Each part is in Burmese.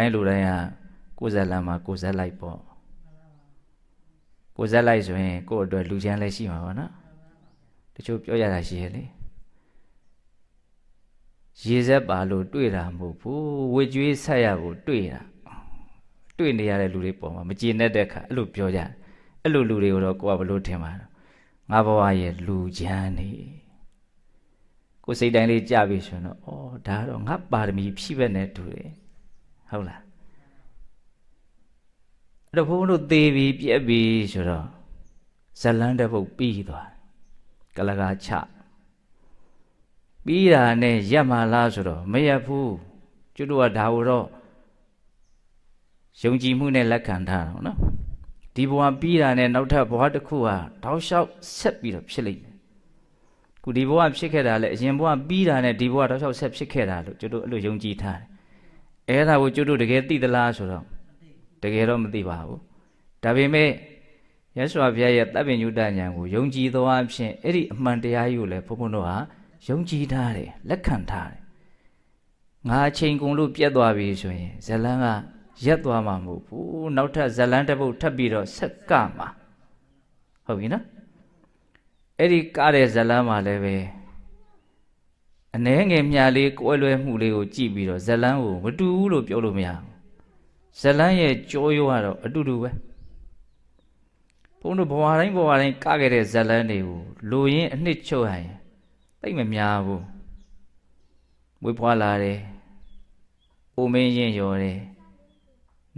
တိုင်းလူတိုင်းဟာကိုယ်ဇက်လမ်းမှာကိုယ်ဇက်လိုက်ပေါ့ကိုယ်ဇက်လိုက်ဆိုရင်ကိုယ့်အတွက်လူချမ်းလည်းရှိမှာပါနော်တချို့ပြောရတာရှိရဲ့လေရေစက်ပါလို့တွေ့တာမဟုတ်ဘူးဝေကျွေးဆက်ရဖို့တွေ့တာတွေ့နေရတဲ့လူတွေပေါ်မှာမကြည်နဲ့တဲ့ခါအဲ့လိုပြောကြတယ်အဲ့လိုလူတွေကိုတော့ကိုကဘလို့ထင်ပါတော့ငါဘဝရဲ့လူချမ်းနေကိုယ်စိတ်တိုင်းလေးကြပြီဆိုရင်တော့ဩဒါတော့ငါပါရမီဖြည့်ဘက်နဲ့တူတယ် ဟုတ်လားအဲ့တော့ဘုန်းဘုန်းတို့သေပြီပြက်ပြီဆိုတော့ဇလန်းတဲ့ဘုတ်ပြီးသွားတယ်ကလကာချပြီးတာနဲ့ရက်မှလားဆိုတော့မရက်ဘူးကျွတ်တို့ကဒါကိုတော့ယုံကြည်မှုနဲ့လက်ခံထားတာနော်ဒီဘဝပြီးတာနဲ့နောက်ထပ်ဘဝတစ်ခုဟာတောက်လျှောက်ဆက်ပြီးတော့ဖြစ်လိမ့်မယ်ခုဒီဘဝဖြစ်ခဲ့တာလေအရင်ဘဝပြီးတာနဲ့ဒီဘဝတောက်လျှောက်ဆက်ဖြစ်ခဲ့တာလို့ကျွတ်တို့အဲ့လိုယုံကြည်ထားတယ် အဲ့ဒါကိုကျွတ်တို့တကယ်သိသလားဆိုတော့တကယ်တော့မသိပါဘူးဒါပေမဲ့ရသော်ဘုရားရဲ့တပ်ပင်ညုတဉာဏ်ကိုယုံကြည်သောအဖြစ်အဲ့ဒီအမှန်တရားကြီးကိုလည်းဘုန်းဘုန်းတို့ဟာယုံကြည်ထားတယ်လက်ခံထားတယ်ငါအချိန်ကုန်လို့ပြတ်သွားပြီဆိုရင်ဇလန်းကရက်သွားမှာမဟုတ်ဘူးနောက်ထပ်ဇလန်းတစ်ပုတ်ထပ်ပြီးတော့ဆက်ကမှာဟုတ်ပြီနော်အဲ့ဒီကတဲ့ဇလန်းမှာလည်းပဲ အနှဲငယ်မြာလေးကွဲလွဲမှုလေးကိုကြည့်ပြီးတော့ဇလန်းကိုမတူဘူးလို့ပြောလို့မရဘူးဇလန်းရဲ့ကြောရိုးကတော့အတူတူပဲဘုန်းတို့ဘဝတိုင်းဘဝတိုင်းကခဲ့တဲ့ဇလန်းတွေကိုလူရင်းအနှစ်ချုပ်ဟရင်တိတ်မများဘူးမွေးဖွားလာတယ်အိုမင်းရင်ရော်တယ်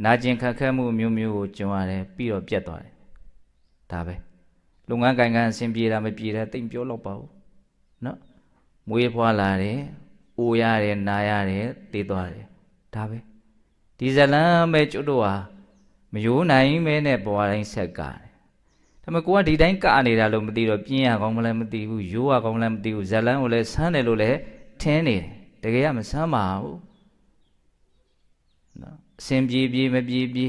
နာကျင်ခက်ခဲမှုမျိုးမျိုးကိုကြုံရတယ်ပြီးတော့ပြတ်သွားတယ်ဒါပဲလုပ်ငန်းကိုင်ကန်အဆင်ပြေတာမပြေတာတိတ်ပြောတော့ပါဘူးနော် မွေးဖွားလာတယ်အိုရတယ်နာရတယ်တည်သွားတယ်ဒါပဲဒီဇလန်းပဲကျွတ်တော့ဟာမယိုးနိုင်မဲနဲ့ဘဝတိုင်းဆက်ကတယ်ဒါပေမဲ့ကိုကဒီတိုင်းကနေတာလို့မသိတော့ပြင်းရကောင်းမလဲမသိဘူးရိုးရကောင်းမလဲမသိဘူးဇလန်းကိုလည်းဆန်းတယ်လို့လည်းထင်းနေတယ်တကယ်ကမဆန်းပါဘူးနော်အစင်ပြေပြေမပြေပြေ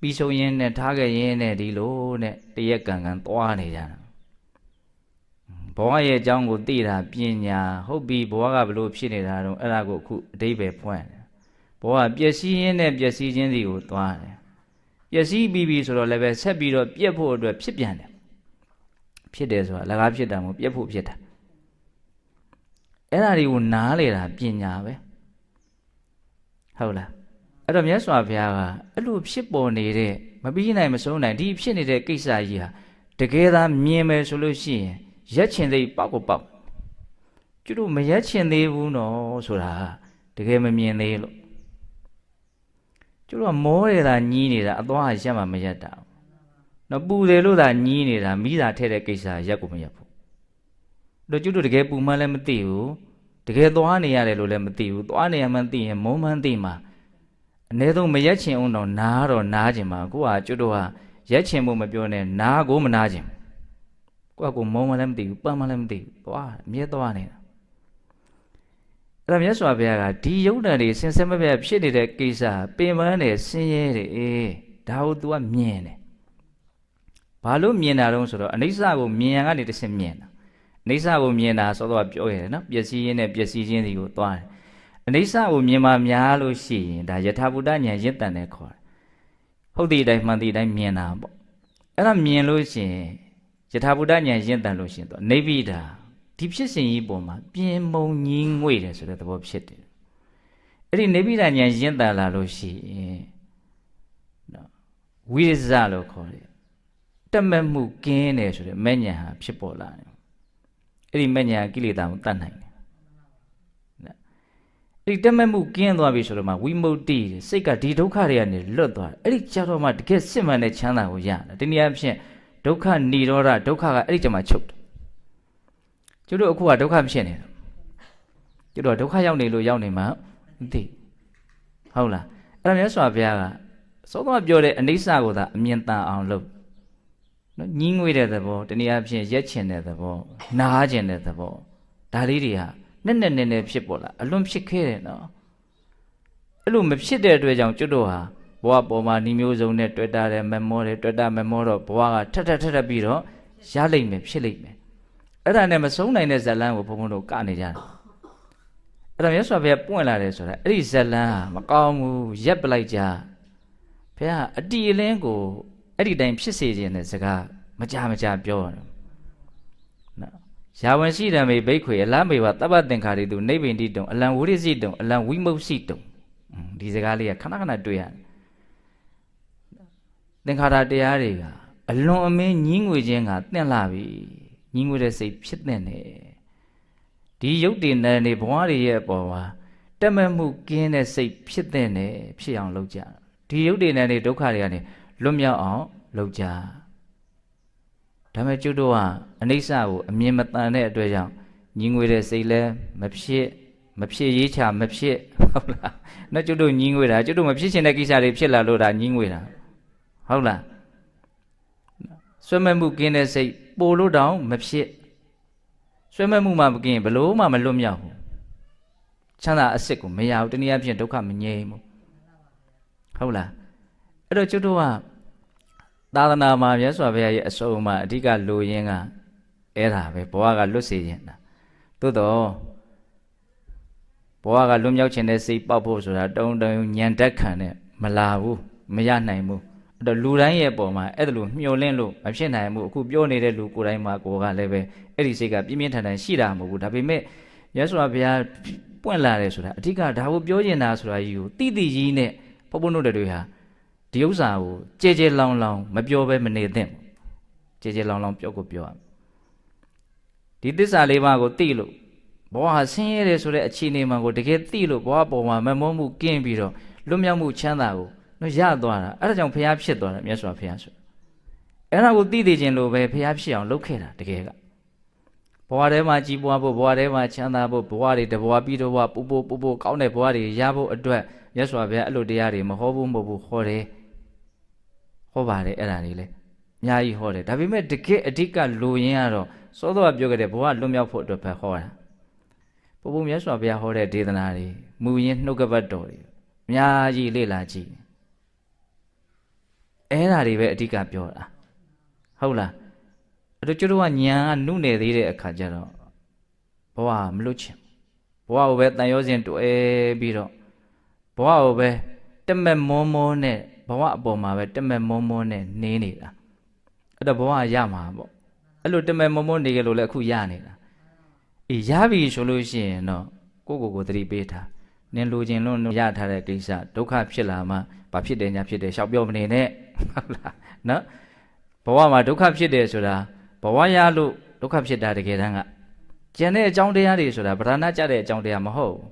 ပြီးဆုံးရင်းနဲ့ထားခဲ့ရင်းနဲ့ဒီလိုနဲ့တရက်ကံကံသွားနေကြတာ ဘဝရဲ့အကြောင်းကိုသိတာပညာဟုတ်ပြီဘဝကဘလို့ဖြစ်နေတာတော့အဲ့ဒါကိုအခုအတိပ္ပယ်ဖွင့်တယ်ဘဝပျက်စီးရင်းနဲ့ပျက်စီးခြင်းစီကိုသွားတယ်ပျက်စီးပြီးပြီဆိုတော့လည်းပဲဆက်ပြီးတော့ပြက်ဖို့အတွက်ဖြစ်ပြန်တယ်ဖြစ်တယ်ဆိုတာလကားဖြစ်တာမဟုတ်ပြက်ဖို့ဖြစ်တာအဲ့ဒါတွေကိုနားလေတာပညာပဲဟုတ်လားအဲ့တော့မြတ်စွာဘုရားကအဲ့လိုဖြစ်ပေါ်နေတဲ့မပြီးနိုင်မဆုံးနိုင်ဒီဖြစ်နေတဲ့ကိစ္စကြီးဟာတကယ်သာမြင်မယ်ဆိုလို့ရှိရင် ရက်ချင်သေးပေါက်ကိုပေါက်ကျွတ်တို့မရက်ချင်သေးဘူးနော်ဆိုတာတကယ်မမြင်သေးလို့ကျွတ်တို့ကမောရတာညီးနေတာအသွားရက်မှမရက်တာနော်ပူတယ်လို့သာညီးနေတာမိသာထဲတဲ့ကိစ္စရက်ကိုမရက်ဘူးတို့ကျွတ်တို့တကယ်ပူမှလည်းမသိဘူးတကယ်သွားနေရတယ်လို့လည်းမသိဘူးသွားနေရမှန်းသိရင်မုံမှန်းသိမှာအ ਨੇ ဆုံးမရက်ချင်အောင်တော့နားတော့နားချင်ပါကိုကကျွတ်တို့ဟာရက်ချင်ဖို့မပြောနဲ့နားကိုမနားချင် ကိုကကိုမုံမှလည်းမသိဘူးပန်းမှလည်းမသိဘူးသွားအမြဲသွားနေတာအဲ့ဒါမြတ်စွာဘုရားကဒီယုတ်တန်တွေစင်ဆက်မပြတ်ဖြစ်နေတဲ့ကိစ္စပင်ပန်းတယ်ဆင်းရဲတယ်အေးဒါကို तू ကမြင်တယ်ဘာလို့မြင်တာတုံးဆိုတော့အနိစ္စကိုမြင်ရန်ကနေတစ်ဆင့်မြင်တာအနိစ္စကိုမြင်တာဆိုတော့ပြောရတယ်နော်ပျက်စီးရင်းနဲ့ပျက်စီးခြင်းစီကိုသွားတယ်အနိစ္စကိုမြင်မှများလို့ရှိရင်ဒါယထာဘုဒ္ဓဉာဏ်ရင့်တန်တယ်ခေါ်တယ်ဟုတ်တဲ့အတိုင်းမှန်တဲ့အတိုင်းမြင်တာပေါ့အဲ့ဒါမြင်လို့ရှိရင် ယထာဘုဒ္ဓဉာဏ်ရင့်တန်လို့ရှိရင်တော့နေဗိဒာဒီဖြစ်စဉ်ကြီးပေါ်မှာပြင်းမုံကြီးငွေ့တယ်ဆိုတဲ့သဘောဖြစ်တယ်အဲ့ဒီနေဗိဒာဉာဏ်ရင့်တန်လာလို့ရှိရင်နော်ဝိရဇလို့ခေါ်တယ်တတ်မဲ့မှုကင်းတယ်ဆိုတဲ့မဲ့ညာဟာဖြစ်ပေါ်လာတယ်အဲ့ဒီမဲ့ညာကိလေသာကိုတတ်နိုင်တယ်အဲ့ဒီတတ်မဲ့မှုကင်းသွားပြီဆိုတော့မှဝိမု ക്തി စိတ်ကဒီဒုက္ခတွေကနေလွတ်သွားတယ်အဲ့ဒီကြတော့မှတကယ်စစ်မှန်တဲ့ချမ်းသာကိုရတယ်ဒီနည်းအားဖြင့် ဒုက္ခនិရောဓဒုက္ခကအဲ့ဒီကြမှာချုပ်တယ်ကျတို့အခုကဒုက္ခဖြစ်နေတယ်ကျတို့ကဒုက္ခရောက်နေလို့ရောက်နေမှမသိဟုတ်လားအဲ့ဒါမျိုးဆိုဘုရားကစောစောပြောတဲ့အနိစ္စကိုသာအမြင်တန်အောင်လုပ်နော်ညင်းငွေတဲ့သဘောတနည်းအားဖြင့်ရက်ချင်တဲ့သဘောနားချင်တဲ့သဘောဒါလေးတွေဟာနဲ့နဲ့နဲ့နဲ့ဖြစ်ပေါ်လာအလွန်ဖြစ်ခဲ့တယ်နော်အဲ့လိုမဖြစ်တဲ့အတွက်ကြောင့်ကျွတ်တို့ဟာ ဘဝပေါ်မှာနှီးမျိုးစုံနဲ့တွေ့တာတယ်မမောတယ်တွေ့တာမမောတော့ဘဝကထက်ထက်ထက်ထက်ပြီးတော့ရလိမ့်မယ်ဖြစ်လိမ့်မယ်အဲ့ဒါနဲ့မဆုံးနိုင်တဲ့ဇလန်းကိုဘုံဘုံတို့ကနေကြတယ်အဲ့အဲ့ဒါမြတ်စွာဘုရားပွင့်လာတယ်ဆိုတာအဲ့ဒီဇလန်းဟာမကောင်းဘူးရက်ပလိုက်ကြဘုရားအတီအလင်းကိုအဲ့ဒီတိုင်းဖြစ်စေခြင်းတဲ့စကားမကြမကြပြောတယ်နော်ယာဝန်ရှိတံမေဘိက္ခွေအလမေဝတပ္ပသင်္ခါရိတုနိဗ္ဗိန္တိတုံအလံဝိရိစိတုံအလံဝိမု ക്തി တုံဒီစကားလေးကခဏခဏတွေ့ရတယ် သင်္ခါရတရားတွေကအလွန်အမင်းညင်းငွေခြင်းကတင့်လာပြီညင်းငွေတဲ့စိတ်ဖြစ်တဲ့နဲ့ဒီယုတ်တင်တဲ့နေဘဝတွေရဲ့အပေါ်မှာတက်မဲ့မှုကင်းတဲ့စိတ်ဖြစ်တဲ့နဲ့ဖြစ်အောင်လုပ်ကြဒီယုတ်တင်တဲ့နေဒုက္ခတွေကနေလွတ်မြောက်အောင်လုပ်ကြဒါပေမဲ့ကျွတ်တို့ကအနိစ္စကိုအမြင်မတန်တဲ့အတွက်ကြောင့်ညင်းငွေတဲ့စိတ်လည်းမဖြစ်မဖြစ်ရေးချမဖြစ်ဟုတ်လားနော်ကျွတ်တို့ညင်းငွေတာကျွတ်တို့မဖြစ်ချင်တဲ့ကိစ္စတွေဖြစ်လာလို့ဒါညင်းငွေတာ ဟုတ်လားဆွဲမဲ့မှုကင်းတဲ့စိတ်ပိုလို့တောင်မဖြစ်ဆွဲမဲ့မှုမှမကင်းဘလို့မှမလွတ်မြောက်ဘူးချမ်းသာအစ်စ်ကိုမရဘူးတနည်းအားဖြင့်ဒုက္ခမငြိမ်းဘူးဟုတ်လားအဲ့တော့ကျွတ်တို့ကသာသနာမှာမြတ်စွာဘုရားရဲ့အစုံအမအဓိကလိုရင်းကအဲ့ဒါပဲဘဝကလွတ်စေခြင်းတာသို့တော့ဘဝကလွတ်မြောက်ခြင်းတဲ့စိတ်ပေါက်ဖို့ဆိုတာတုံတုံညံတက်ခံနဲ့မလာဘူးမရနိုင်ဘူး အဲ့တော့လူတိုင်းရဲ့ပုံမှာအဲ့ဒါလိုမျောလင့်လို့မဖြစ်နိုင်ဘူးအခုပြောနေတဲ့လူကိုယ်တိုင်းမှာကိုယ်ကလည်းပဲအဲ့ဒီစိတ်ကပြင်းပြင်းထန်ထန်ရှိတာမဟုတ်ဘူးဒါပေမဲ့မြတ်စွာဘုရားပွင့်လာတယ်ဆိုတာအဓိကဒါကိုပြောကျင်တာဆိုတာကြီးကိုတိတိကြီးနဲ့ဘုဘုံတို့တွေဟာဒီဥစ္စာကိုကြဲကြဲလောင်လောင်မပြောဘဲမနေသင့်ကြဲကြဲလောင်လောင်ပြောကိုပြောရမယ်ဒီသစ္စာလေးပါးကိုသိလို့ဘဝဟာဆင်းရဲတယ်ဆိုတဲ့အခြေအနေမှာကိုတကယ်သိလို့ဘဝပေါ်မှာမမောမှုကင်းပြီးတော့လွတ်မြောက်မှုချမ်းသာကို နော်ရသွားတာအဲ့ဒါကြောင့်ဖះဖြစ်သွားတယ်မြတ်စွာဘုရားဆိုအဲ့ဒါကိုသိသိခြင်းလို့ပဲဖះဖြစ်အောင်လုပ်ခဲ့တာတကယ်ကဘဝထဲမှာကြီးပွားဖို့ဘဝထဲမှာချမ်းသာဖို့ဘဝတွေတဘဝပြီးတော့ဘဝပူပူပူပူကောင်းတဲ့ဘဝတွေရဖို့အတွက်မြတ်စွာဘုရားအဲ့လိုတရားတွေမဟောဘူးမဟုတ်ဘူးဟောတယ်ဟောပါတယ်အဲ့ဒါတွေလေအများကြီးဟောတယ်ဒါပေမဲ့တကယ်အဓိကလိုရင်းကတော့စောစောကပြောခဲ့တဲ့ဘဝလွတ်မြောက်ဖို့အတွက်ပဲဟောတာဘုဘုမြတ်စွာဘုရားဟောတဲ့ဒေသနာတွေမူရင်းနှုတ်ကပတ်တော်တွေအများကြီးလေ့လာကြည့် အဲ့ဒါတွေပဲအဓိကပြောတာဟုတ်လားအဲ့တော့ကျွတ်တို့ကညာကနုနယ်သေးတဲ့အခါကျတော့ဘဝမလွတ်ချင်ဘဝကိုပဲတန်ရောစဉ်တွဲပြီးတော့ဘဝကိုပဲတက်မဲ့မောမောနဲ့ဘဝအပေါ်မှာပဲတက်မဲ့မောမောနဲ့နေနေတာအဲ့တော့ဘဝရမှာပေါ့အဲ့လိုတက်မဲ့မောမောနေကြလို့လည်းအခုရနေတာအေးရပြီဆိုလို့ရှိရင်တော့ကိုကိုကိုသတိပေးထား နင်လိုချင်လို့ရထားတဲ့ကိစ္စဒုက္ခဖြစ်လာမှဘာဖြစ်တယ်ညာဖြစ်တယ်ရှောက်ပြောမနေနဲ့ဟုတ်လားနော်ဘဝမှာဒုက္ခဖြစ်တယ်ဆိုတာဘဝရလို့ဒုက္ခဖြစ်တာတကယ်တမ်းကကျန်တဲ့အကြောင်းတရားတွေဆိုတာဗရဏကြတဲ့အကြောင်းတရားမဟုတ်ဘူး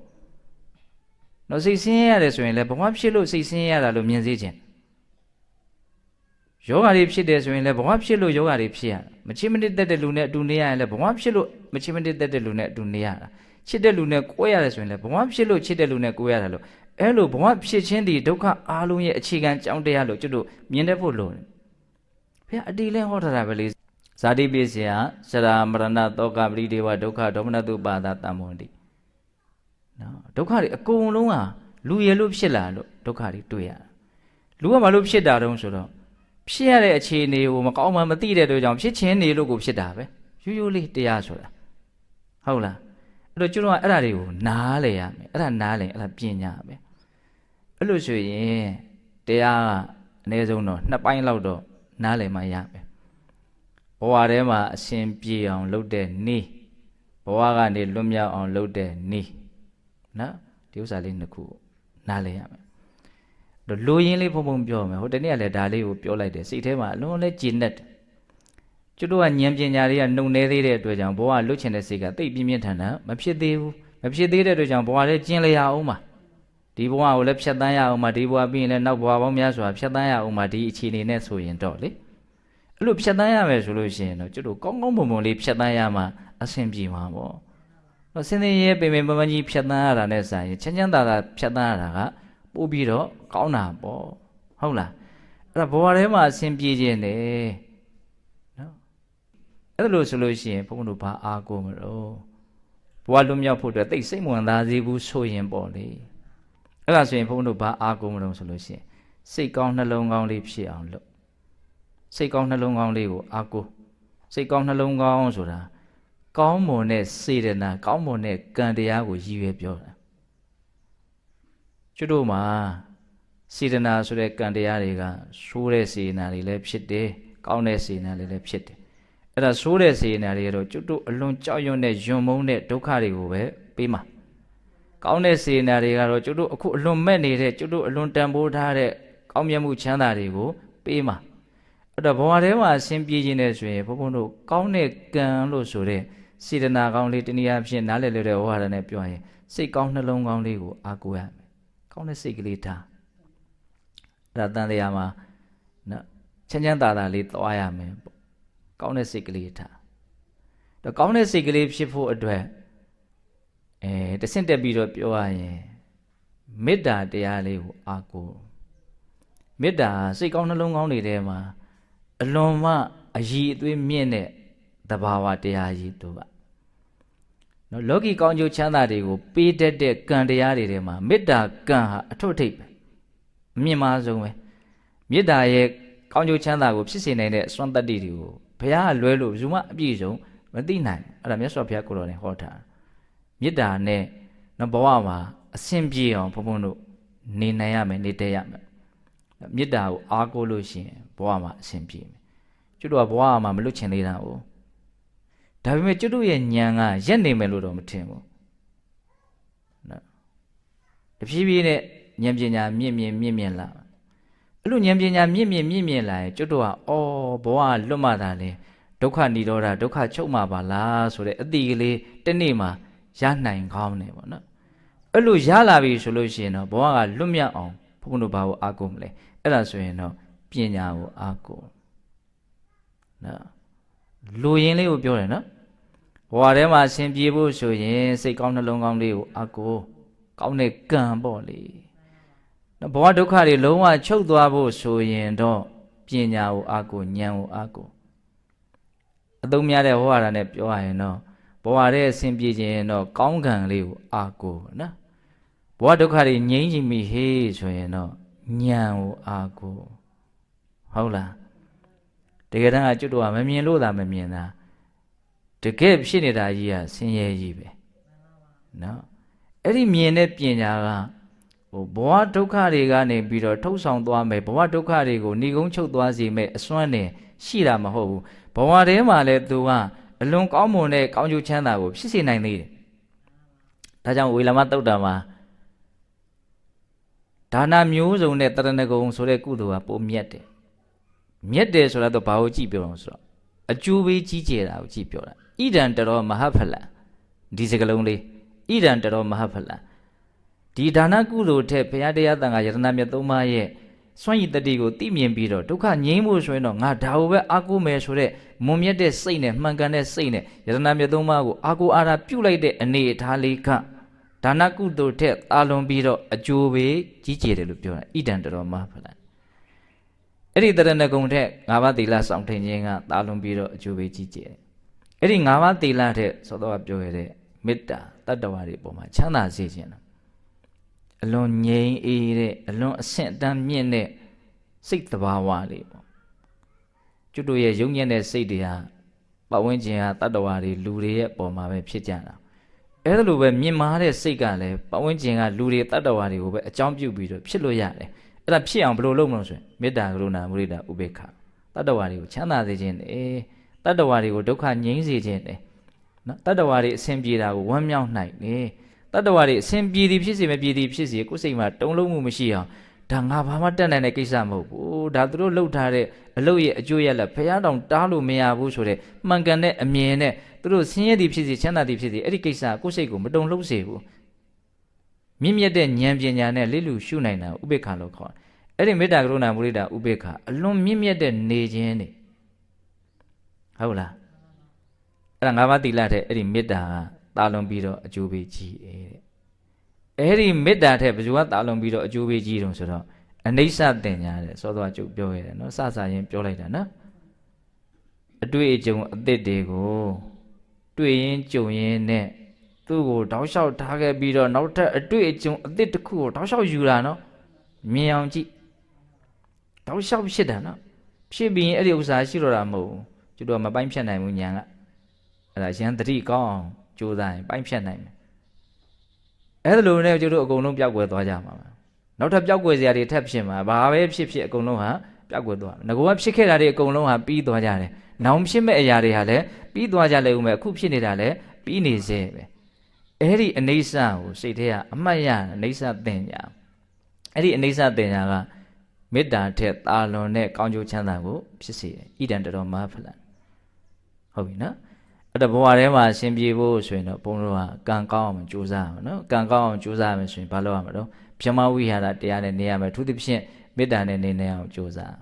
နော်စိတ်ဆင်းရဲရတယ်ဆိုရင်လည်းဘဝဖြစ်လို့စိတ်ဆင်းရဲရတာလို့မြင်စေခြင်းယောဂါတွေဖြစ်တယ်ဆိုရင်လည်းဘဝဖြစ်လို့ယောဂါတွေဖြစ်ရမချစ်မနစ်သက်တဲ့လူနဲ့အတူနေရရင်လည်းဘဝဖြစ်လို့မချစ်မနစ်သက်တဲ့လူနဲ့အတူနေရတာ ချစ်တဲ့လူနဲ့ကိုယ်ရတယ်ဆိုရင်လည်းဘဝဖြစ်လို့ချစ်တဲ့လူနဲ့ကိုယ်ရတာလို့အဲ့လိုဘဝဖြစ်ခြင်းဒီဒုက္ခအားလုံးရဲ့အခြေခံကြောင်းတရားလို့ကျွတ်တို့မြင်တတ်ဖို့လိုတယ်ဘုရားအတီးလဲဟောထားတာပဲလေဇာတိပိစယစရာမရဏတောကပရိဒေဝဒုက္ခဒေါမနတုပါဒတမ္မောတိနော်ဒုက္ခတွေအကုန်လုံးဟာလူရလို့ဖြစ်လာလို့ဒုက္ခတွေတွေ့ရတာလူကဘာလို့ဖြစ်တာတုံးဆိုတော့ဖြစ်ရတဲ့အခြေအနေကိုမကောင်းမှမသိတဲ့အတွက်ကြောင့်ဖြစ်ချင်းနေလို့ကိုဖြစ်တာပဲရိုးရိုးလေးတရားဆိုတာဟုတ်လား အဲ့တော့ကျွတ်တော့အဲ့ဒါတွေကိုနားလေရမယ်အဲ့ဒါနားလေအဲ့ဒါပညာပဲအဲ့လိုဆိုရင်တရားကအနည်းဆုံးတော့နှစ်ပိုင်းလောက်တော့နားလည်မှရမယ်ဘဝထဲမှာအရှင်ပြေအောင်လုပ်တဲ့နီးဘဝကနေလွတ်မြောက်အောင်လုပ်တဲ့နီးနော်ဒီဥစ္စာလေးနှစ်ခုနားလည်ရမယ်တော့လိုရင်းလေးဖုံဖုံပြောမယ်ဟိုတနေ့ကလည်းဒါလေးကိုပြောလိုက်တယ်စိတ်ထဲမှာအလုံးလဲကျဉ်တ်တယ် ကျွတ်တို့ကဉာဏ်ပညာတွေကနှုံနေသေးတဲ့အတွက်ကြောင့်ဘဝလွတ်ချင်တဲ့စိတ်ကတိတ်ပြင်းပြင်းထန်ထန်မဖြစ်သေးဘူးမဖြစ်သေးတဲ့အတွက်ကြောင့်ဘဝလည်းကျင်လျာအောင်ပါဒီဘဝကိုလည်းဖြတ်တန်းရအောင်ပါဒီဘဝပြီးရင်လည်းနောက်ဘဝပေါင်းများစွာဖြတ်တန်းရအောင်ပါဒီအခြေအနေနဲ့ဆိုရင်တော့လေအဲ့လိုဖြတ်တန်းရမယ်ဆိုလို့ရှိရင်တော့ကျွတ်တို့ကောင်းကောင်းမွန်မွန်လေးဖြတ်တန်းရမှအဆင်ပြေမှာပေါ့တော့စင်စင်ရဲပင်ပင်ပန်းပန်းကြီးဖြတ်တန်းရတာနဲ့ဆိုင်ရင်ချမ်းချမ်းသာသာဖြတ်တန်းရတာကပို့ပြီးတော့ကောင်းတာပေါ့ဟုတ်လားအဲ့ဒါဘဝထဲမှာအဆင်ပြေခြင်းတယ်နော် အဲ့လိုဆိုလို့ရှိရင်ဘုန်းတို့ဘာအားကိုမလို့ဘဝလွတ်မြောက်ဖို့အတွက်သိစိတ်ဝင်စားစေဘူးဆိုရင်ပေါ့လေအဲ့ဒါဆိုရင်ဘုန်းတို့ဘာအားကိုမလို့ဆိုလို့ရှိရင်စိတ်ကောင်းနှလုံးကောင်းလေးဖြစ်အောင်လုပ်စိတ်ကောင်းနှလုံးကောင်းလေးကိုအားကိုစိတ်ကောင်းနှလုံးကောင်းဆိုတာကောင်းမွန်တဲ့စေတနာကောင်းမွန်တဲ့ကံတရားကိုရည်ရွယ်ပြောတာကျွတ်တို့မှာစေတနာဆိုတဲ့ကံတရားတွေကဆိုးတဲ့စေတနာတွေလည်းဖြစ်တယ်ကောင်းတဲ့စေတနာတွေလည်းဖြစ်တယ် အဲ့ဒါဆိုးတဲ့စေတနာတွေကတော့ကျွတ်တို့အလွန်ကြောက်ရွံ့တဲ့ယွံမုန်းတဲ့ဒုက္ခတွေကိုပဲပေးမှာကောင်းတဲ့စေတနာတွေကတော့ကျွတ်တို့အခုအလွန်မဲ့နေတဲ့ကျွတ်တို့အလွန်တန်ဖိုးထားတဲ့ကောင်းမြတ်မှုချမ်းသာတွေကိုပေးမှာအဲ့တော့ဘဝထဲမှာအဆင်ပြေခြင်းနဲ့ဆိုရင်ဘုန်းဘုန်းတို့ကောင်းတဲ့ကံလို့ဆိုတဲ့စေတနာကောင်းလေးတနည်းအားဖြင့်နားလည်လို့တဲ့ဝါဒနဲ့ပြောရင်စိတ်ကောင်းနှလုံးကောင်းလေးကိုအားကိုးရမယ်ကောင်းတဲ့စိတ်ကလေးထားအဲ့ဒါတန်တရားမှာနော်ချမ်းချမ်းသာသာလေးသွားရမယ်ပေါ့ ကောင်းတဲ့စိတ်ကလေးထားတော့ကောင်းတဲ့စိတ်ကလေးဖြစ်ဖို့အတွက်အဲတဆင့်တက်ပြီးတော့ပြောရရင်မေတ္တာတရားလေးကိုအားကိုးမေတ္တာစိတ်ကောင်းနှလုံးကောင်းတွေထဲမှာအလွန်မှအည်အသွေးမြင့်တဲ့သဘာဝတရားကြီးတို့ကနော်လောကီကောင်းကျိုးချမ်းသာတွေကိုပေးတတ်တဲ့ကံတရားတွေထဲမှာမေတ္တာကံဟာအထွတ်ထိပ်ပဲအမြင့်မားဆုံးပဲမေတ္တာရဲ့ကောင်းကျိုးချမ်းသာကိုဖြစ်စေနိုင်တဲ့အစွမ်းတတ္တိတွေကို ဘုရားကလွဲလို့ဘယ်သူမှအပြည့်စုံမသိနိုင်ဘူးအဲ့ဒါမြတ်စွာဘုရားကိုယ်တော်နဲ့ဟောထားမေတ္တာနဲ့နော်ဘဝမှာအဆင်ပြေအောင်ဘုံဘုံတို့နေနိုင်ရမယ်နေတတ်ရမယ်မေတ္တာကိုအားကိုးလို့ရှိရင်ဘဝမှာအဆင်ပြေမယ်ကျွတ်တော့ဘဝမှာမလွတ်ချင်သေးတာ哦ဒါပေမဲ့ကျွတ်တို့ရဲ့ဉာဏ်ကရက်နေမယ်လို့တော့မထင်ဘူးနော်တဖြည်းဖြည်းနဲ့ဉာဏ်ပညာမြင့်မြင့်မြင့်မြင့်လာ အဲ့လိုဉာဏ်ပညာမြင့်မြင့်မြင့်မြင့်လာရင်ကျွတ်တို့ကအော်ဘဝလွတ်မှသာလေဒုက္ခនិရောဓဒုက္ခချုပ်မှာပါလားဆိုတဲ့အတိကလေးတစ်နေ့မှာရနိုင်ကောင်းတယ်ပေါ့နော်အဲ့လိုရလာပြီဆိုလို့ရှိရင်တော့ဘဝကလွတ်မြောက်အောင်ဘုန်းဘုန်းတို့ဘာကိုအားကိုးမလဲအဲ့ဒါဆိုရင်တော့ပညာကိုအားကိုးနော်လူရင်းလေးကိုပြောတယ်နော်ဘဝထဲမှာအရှင်ပြေဖို့ဆိုရင်စိတ်ကောင်းနှလုံးကောင်းလေးကိုအားကိုးကောင်းတဲ့ကံပေါ့လေနော် ဘဝဒုက္ခတွေလုံးဝချုပ်သွားဖို့ဆိုရင်တော့ပညာကိုအားကိုးဉာဏ်ကိုအားကိုးအသုံးများတဲ့ဟောရတာနဲ့ပြောရရင်တော့ဘဝထဲအရှင်ပြေခြင်းတော့ကောင်းကံလေးကိုအားကိုးနော်ဘဝဒုက္ခတွေငြိမ်းချင်ပြီဟေးဆိုရင်တော့ဉာဏ်ကိုအားကိုးဟုတ်လားတကယ်တမ်းကကျွတ်တော့မမြင်လို့သာမမြင်တာတကယ်ဖြစ်နေတာကြီးကဆင်းရဲကြီးပဲနော်အဲ့ဒီမြင်တဲ့ပညာက ဟိုဘဝဒုက္ခတွေကနေပြီးတော့ထုတ်ဆောင်သွားမယ်ဘဝဒုက္ခတွေကိုဏီကုန်းချုပ်သွားစေမယ်အစွမ်းနဲ့ရှိတာမဟုတ်ဘူးဘဝထဲမှာလည်းသူကအလွန်ကောင်းမွန်တဲ့ကောင်းကျိုးချမ်းသာကိုဖြစ်စေနိုင်သေးတယ်ဒါကြောင့်ဝေလမတုတ်တာမှာဒါနမျိုးစုံနဲ့တရဏဂုံဆိုတဲ့ကုသိုလ်ကပုံမြတ်တယ်မြတ်တယ်ဆိုတာတော့ဘာကိုကြည့်ပြောအောင်ဆိုတော့အကျိုးပေးကြီးကျယ်တာကိုကြည့်ပြောတာဣဒံတရောမဟဖလံဒီစကလုံးလေးဣဒံတရောမဟဖလံ ဒီဒါနကုသိုလ်ထက်ဘုရားတရားတန်ခါယတနာမြတ်သုံးပါးရဲ့စွန့်ရည်တတိကိုသိမြင်ပြီးတော့ဒုက္ခငြိမ်းဖို့ဆိုရင်တော့ငါဒါကိုပဲအာကိုမယ်ဆိုတဲ့မွန်မြတ်တဲ့စိတ်နဲ့မှန်ကန်တဲ့စိတ်နဲ့ယတနာမြတ်သုံးပါးကိုအာကိုအားထားပြုတ်လိုက်တဲ့အနေအထားလေးကဒါနကုသိုလ်ထက်အာလွန်ပြီးတော့အကျိုးပေးကြီးကျယ်တယ်လို့ပြောတာဣဒံတရောမဟဖလံအဲ့ဒီတရဏဂုံထက်၅ပါးသီလဆောင်ထင်ခြင်းကတာလွန်ပြီးတော့အကျိုးပေးကြီးကျယ်တယ်အဲ့ဒီ၅ပါးသီလထက်သောတော့ပြောရတဲ့မေတ္တာတတ္တဝါတွေပေါ်မှာချမ်းသာစေခြင်းလား အလွန်ငြိမ်အေးတဲ့အလွန်အဆင့်အတန်းမြင့်တဲ့စိတ်တဘာဝလေးပေါ့ကျွတ်တို့ရဲ့ယုံညံ့တဲ့စိတ်တွေဟာပတ်ဝန်းကျင်ဟာတတ္တဝါတွေလူတွေရဲ့ပေါ်မှာပဲဖြစ်ကြတာအဲ့ဒါလိုပဲမြင်မာတဲ့စိတ်ကလည်းပတ်ဝန်းကျင်ကလူတွေတတ္တဝါတွေကိုပဲအကြောင်းပြုပြီးတော့ဖြစ်လို့ရတယ်အဲ့ဒါဖြစ်အောင်ဘယ်လိုလုပ်မလို့ဆိုရင်မေတ္တာကရုဏာမုဒိတာဥပေက္ခတတ္တဝါတွေကိုချမ်းသာစေခြင်းနဲ့တတ္တဝါတွေကိုဒုက္ခငြိမ်းစေခြင်းနဲ့နော်တတ္တဝါတွေအဆင်ပြေတာကိုဝမ်းမြောက်နိုင်နေ တတ္တဝါတွေအဆင်ပြေသည်ဖြစ်စေမပြေသည်ဖြစ်စေကိုယ်စိတ်မှာတုံ့လုံးမှုမရှိအောင်ဒါငါဘာမှတက်နိုင်တဲ့ကိစ္စမဟုတ်ဘူးဒါသူတို့လှုပ်ထားတဲ့အလုပ်ရဲ့အကျိုးရလဘုရားတောင်တားလို့မရဘူးဆိုတဲ့မှန်ကန်တဲ့အမြင်နဲ့သူတို့ဆင်းရဲသည်ဖြစ်စေချမ်းသာသည်ဖြစ်စေအဲ့ဒီကိစ္စကိုယ်စိတ်ကိုမတုံလှုပ်စေဘူးမြင့်မြတ်တဲ့ဉာဏ်ပညာနဲ့လိလူရှုနိုင်တာဥပေက္ခလို့ခေါ်တယ်အဲ့ဒီမေတ္တာကရုဏာမုဒိတာဥပေက္ခအလွန်မြင့်မြတ်တဲ့နေခြင်းနေဟုတ်လားအဲ့ဒါငါးပါးသီလတဲ့အဲ့ဒီမေတ္တာက တာလွန်ပြီးတော့အကျိုးပေးကြီးတဲ့အဲ့ဒီမေတ္တာတဲ့ဘယ်သူကတာလွန်ပြီးတော့အကျိုးပေးကြီးတုံဆိုတော့အနိစ္စတင်ညာတဲ့စောစောကျုပ်ပြောရတယ်နော်စစရင်ပြောလိုက်တာနော်အတွေ့အကြုံအသစ်တွေကိုတွေ့ရင်ကြုံရင်နဲ့သူ့ကိုတောက်လျှောက်ထားခဲ့ပြီးတော့နောက်ထပ်အတွေ့အကြုံအသစ်တစ်ခုကိုတောက်လျှောက်ယူလာနော်မြင်အောင်ကြည့်တောက်လျှောက်ဖြစ်တာနော်ဖြစ်ပြီးရင်အဲ့ဒီဥစ္စာရှိတော့တာမဟုတ်ဘူးကျွတ်တော့မပိုင်းဖြတ်နိုင်ဘူးညာကအဲ့ဒါရန်တတိကောင်းအောင် ကြိုးစားရင်ပိုင်းဖြတ်နိုင်မယ်အဲ့ဒါလိုနဲ့ကျွတ်တို့အကုန်လုံးပြောက်ွယ်သွားကြမှာပါနောက်ထပ်ပျောက်ကွယ်စရာတွေထပ်ဖြစ်မှာဘာပဲဖြစ်ဖြစ်အကုန်လုံးဟာပျောက်ကွယ်သွားမယ်ငကောကဖြစ်ခဲ့တာတွေအကုန်လုံးဟာပြီးသွားကြတယ်နောင်ဖြစ်မဲ့အရာတွေဟာလည်းပြီးသွားကြလေဦးမယ်အခုဖြစ်နေတာလည်းပြီးနေစေပဲအဲ့ဒီအနေဆာကိုစိတ်ထဲကအမှတ်ရအနေဆာတင်ညာအဲ့ဒီအနေဆာတင်ညာကမေတ္တာထက်တာလွန်တဲ့ကောင်းကျိုးချမ်းသာကိုဖြစ်စေတယ်ဣဒံတတော်မဟာဖလံဟုတ်ပြီနော် အဲ့တော့ဘဝထဲမှာအရှင်ပြေဖို့ဆိုရင်တော့ဘုန်းတော်ကကံကောင်းအောင်ကြိုးစားရမယ်နော်ကံကောင်းအောင်ကြိုးစားရမယ်ဆိုရင်ဘာလုပ်ရမလဲတော့ဗြဟ္မဝိဟာရတရားနဲ့နေရမယ်သူသဖြင့်မေတ္တာနဲ့နေနေအောင်ကြိုးစား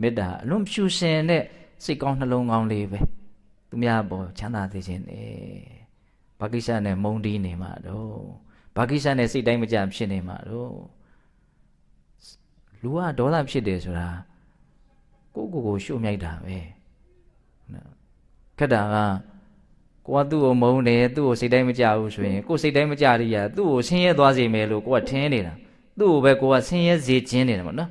မေတ္တာအလွန်ဖြူစင်တဲ့စိတ်ကောင်းနှလုံးကောင်းလေးပဲသူများပေါ်ချမ်းသာစေခြင်းနဲ့ဘာကိစ္စနဲ့မုန်းတီးနေမှာတော့ဘာကိစ္စနဲ့စိတ်တိုင်းမကြဖြစ်နေမှာတော့လူကဒေါသဖြစ်တယ်ဆိုတာကိုယ့်ကိုယ်ကိုရှုမြိုက်တာပဲနော်ခက်တာက ကိုကသူ့ကိုမုန်းတယ်သူ့ကိုစိတ်တိုင်းမကြဘူးဆိုရင်ကိုယ်စိတ်တိုင်းမကြရရသူ့ကိုဆင်းရဲသွားစေမယ်လို့ကိုကထင်းနေတာသူ့ကိုပဲကိုကဆင်းရဲစေခြင်းနေတာပေါ့နော်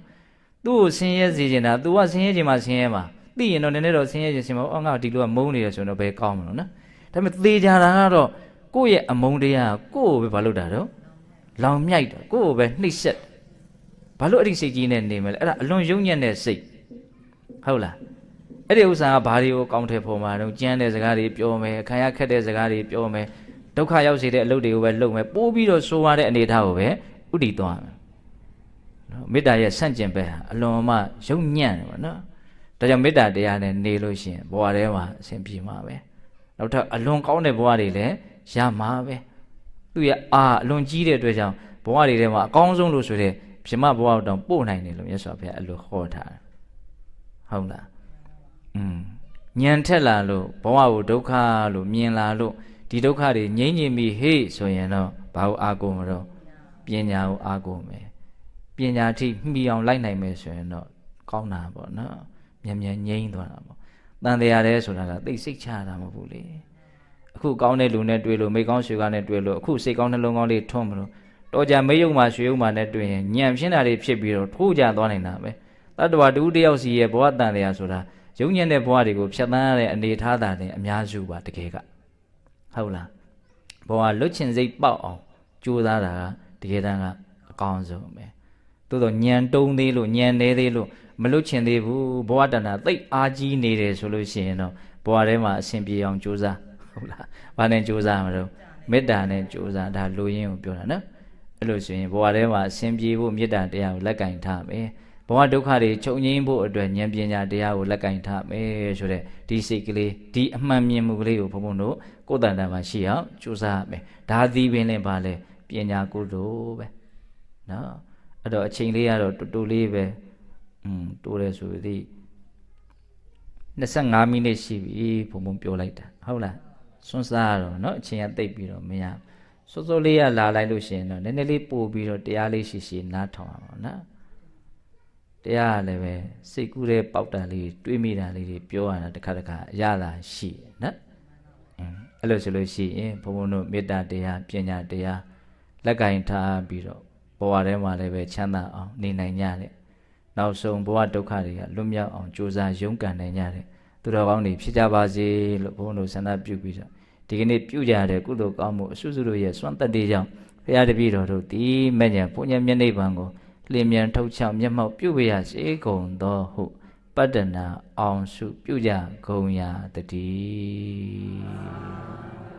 သူ့ကိုဆင်းရဲစေခြင်းတာ तू ကဆင်းရဲခြင်းမှာဆင်းရဲမှာသိရင်တော့နည်းနည်းတော့ဆင်းရဲခြင်းဆင်းမှာအော်ငါဒီလိုကမုန်းနေတယ်ဆိုရင်တော့ဘယ်ကောင်းမလို့နော်ဒါပေမဲ့သေချာတာကတော့ကိုယ့်ရဲ့အမုန်းတရားကိုယ့်ကိုပဲဘာလုပ်တာတော့လောင်မြိုက်တာကိုယ့်ကိုပဲနှိပ်စက်ဘာလို့အဲ့ဒီစိတ်ကြီးနဲ့နေမလဲအဲ့ဒါအလွန်ယုံညံ့တဲ့စိတ်ဟုတ်လား အဲ့ဒီဥစ္စာကဘာတွေကိုကောင်းတယ်ဖို့မှာတော့ကြမ်းတဲ့စကားတွေပြောမယ်ခံရခက်တဲ့စကားတွေပြောမယ်ဒုက္ခရောက်စေတဲ့အလုပ်တွေကိုပဲလုပ်မယ်ပိုးပြီးတော့ဆိုးရတဲ့အနေအထားကိုပဲဥတည်သွားမယ်နော်မေတ္တာရဲ့ဆန့်ကျင်ဘက်ဟာအလွန်မှယုံညံ့တယ်ပေါ့နော်ဒါကြောင့်မေတ္တာတရားနဲ့နေလို့ရှိရင်ဘဝထဲမှာအဆင်ပြေမှာပဲနောက်ထပ်အလွန်ကောင်းတဲ့ဘဝတွေလည်းရမှာပဲသူ့ရဲ့အာအလွန်ကြီးတဲ့အတွက်ကြောင့်ဘဝတွေထဲမှာအကောင်းဆုံးလို့ဆိုတဲ့ပြမဘဝတောင်ပို့နိုင်တယ်လို့မြတ်စွာဘုရားအဲ့လိုဟောထားတယ်ဟုတ်လားอืม ညံထက်လာလို့ဘဝကိုဒုက္ခလို့မြင်လာလို့ဒီဒုက္ခတွေငြိမ့်ငြိမ့်ပြီးဟေ့ဆိုရင်တော့ဘာလို့အာကိုမတော့ပညာကိုအာကိုမယ်ပညာထိမှီအောင်လိုက်နိုင်မယ်ဆိုရင်တော့ကောင်းတာပေါ့နော်မြန်မြန်ငြိမ့်သွားတာပေါ့တန်တရားတဲ့ဆိုတာကသိစိတ်ချတာမဟုတ်ဘူးလေအခုကောင်းတဲ့လူနဲ့တွေ့လို့မိကောင်းရွှေကားနဲ့တွေ့လို့အခုစိတ်ကောင်းနှလုံးကောင်းလေးထွန်းမလို့တော်ကြမေးယုံမှာရွှေယုံမှာနဲ့တွေ့ရင်ညံဖြစ်တာတွေဖြစ်ပြီးတော့ထိုးကြသွားနေတာပဲတတ္တဝါတူတယောက်စီရဲ့ဘဝတန်တရားဆိုတာ ယုံညံ့တဲ့ဘဝတွေကိုဖြတ်သန်းရတဲ့အနေထားတာနဲ့အများစုပါတကယ်ကဟုတ်လားဘဝလွတ်ချင်စိတ်ပေါက်အောင်ကြိုးစားတာကတကယ်တမ်းကအကောင်းဆုံးပဲသို့တော့ညံတုံးသေးလို့ညံနေသေးလို့မလွတ်ချင်သေးဘူးဘဝတဏ္ဍာသိပ်အားကြီးနေတယ်ဆိုလို့ရှိရင်တော့ဘဝထဲမှာအစဉ်ပြေအောင်ကြိုးစားဟုတ်လားဘာနဲ့ကြိုးစားမလို့မေတ္တာနဲ့ကြိုးစားဒါလူရင်းကိုပြောတာနော်အဲ့လိုဆိုရင်ဘဝထဲမှာအစဉ်ပြေဖို့မေတ္တာတရားကိုလက်ကင်ထားမယ် ဘဝဒုက္ခတွေချုပ်ငြိမ်းဖို့အတွက်ဉာဏ်ပညာတရားကိုလက်ကင်ထားမယ်ဆိုတဲ့ဒီစိတ်ကလေးဒီအမှန်မြင်မှုကလေးကိုဘုံဘုံတို့ကိုယ်တန်တန်မှာရှိအောင်ကြိုးစားရမယ်ဒါသည်ပင်လည်းပါလေပညာကုသိုလ်ပဲနော်အဲ့တော့အချိန်လေးကတော့တူတူလေးပဲอืมတိုးတယ်ဆိုသည်25မိနစ်ရှိပြီဘုံဘုံပြောလိုက်တာဟုတ်လားစွန်းစားတော့เนาะအချိန်ကတိတ်ပြီးတော့မရစိုးစိုးလေးရလာလိုက်လို့ရှိရင်တော့နည်းနည်းလေးပို့ပြီးတော့တရားလေးရှိရှိနားထောင်အောင်ပါနော် တရားကလည်းပဲစိတ်ကူးတဲ့ပေါက်တန်လေးတွေးမိတာလေးတွေပြောရတာတစ်ခါတစ်ခါအရသာရှိနော်အဲ့လိုဆိုလို့ရှိရင်ဘုံဘုံတို့မေတ္တာတရားပညာတရားလက်ကင်ထားပြီးတော့ဘဝထဲမှာလည်းပဲချမ်းသာအောင်နေနိုင်ကြတယ်နောက်ဆုံးဘဝဒုက္ခတွေကလွတ်မြောက်အောင်ကြိုးစားရုန်းကန်နိုင်ကြတယ်သူတော်ကောင်းတွေဖြစ်ကြပါစေလို့ဘုန်းတော်ဆန္ဒပြုပြီးတော့ဒီကနေ့ပြုကြတဲ့ကုသိုလ်ကောင်းမှုအစွတ်စွတ်တို့ရဲ့စွမ်းသက်တွေကြောင့်ဘုရားတပည့်တော်တို့ဒီမဲ့ညာဘုညာမျက်နှိပ်ပံကို လင်းမြန်ထုတ်ချောက်မျက်မှောက်ပြုပြရစေကုန်သောဟုပတ္တနာအောင်စုပြုကြကုန်ရာတည်း